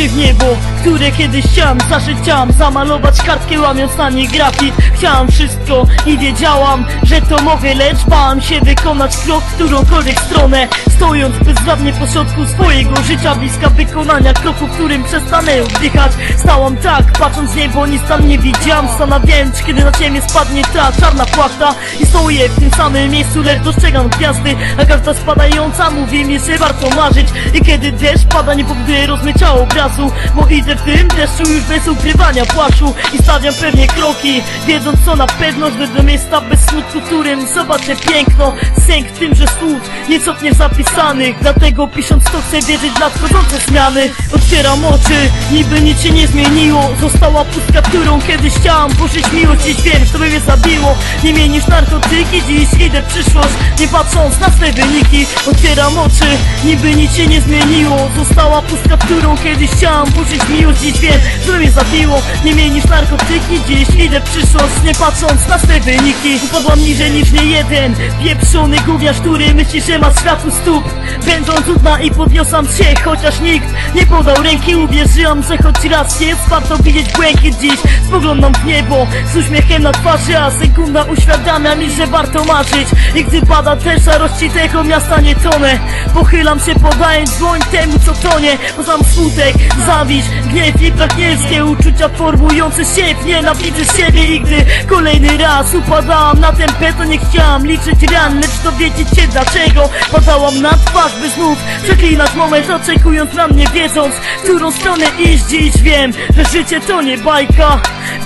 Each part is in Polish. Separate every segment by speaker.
Speaker 1: Patrzę w niebo, które kiedyś chciałam Chciałam zamalować kartkę łamiąc na niej grafit. Chciałam wszystko i wiedziałam, że to mogę Lecz bałam się wykonać krok w którąkolwiek stronę. Stojąc bezradnie po środku swojego życia Bliska wykonania kroku, którym przestanę oddychać Stałam tak, patrząc w niebo, nic tam nie widziałam. Zastanawiałem, czy kiedy na ziemię spadnie ta czarna płachta I stoję w tym samym miejscu, lecz dostrzegam gwiazdy. A każda spadająca mówi mi, że warto marzyć. I kiedy deszcz pada, nie powoduje rozmycia obrazu. Bo idę w tym deszczu już bez ukrywania płaszczu I stawiam pewnie kroki, wiedząc co na pewno Że do miejsca bez smutku, którym zobaczę piękno. Sęk w tym, że słów nie cofnie zapisanych Dlatego pisząc to chcę wierzyć w nadchodzące zmiany. Otwieram oczy, niby nic się nie zmieniło. Została pustka, którą kiedyś chciałam Pożyć miłość i wiem, że to by mnie zabiło. Nie mniej niż narkotyki, dziś idę w przyszłość Nie patrząc na swe wyniki. Otwieram oczy, niby nic się nie zmieniło. Została pustka, którą kiedyś chciałam Pożyć miłość, dziś wiem, że mnie zabiło. Nie mniej niż narkotyki, dziś idę przyszłość Nie patrząc na swe wyniki. Upadłam niżej niż nie jeden Pieprzony gówniarz, który myśli, że ma świat u stóp. Będąc trudna i podniosłam się Chociaż nikt nie podał ręki. Uwierzyłam, że choć raz jest Warto widzieć błękit dziś. Spoglądam w niebo z uśmiechem na twarzy A sekunda uświadamia mi, że warto marzyć. I gdy pada też szarości tego miasta nie tonę. Pochylam się podając dłoń temu co tonie. Poznam smutek, zawiść, gniew i pragnielskie Uczucia formujące się w nienawidzę siebie. I gdy kolejny raz upadałam na ten beton Nie chciałam liczyć ran, lecz dowiedzieć się dlaczego Padałam na twarz, by znów przeklinać moment Oczekując na mnie, wiedząc, w którą stronę iść. Dziś wiem, że życie to nie bajka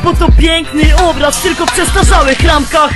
Speaker 1: Bo to piękny obraz, tylko w przestarzałych ramkach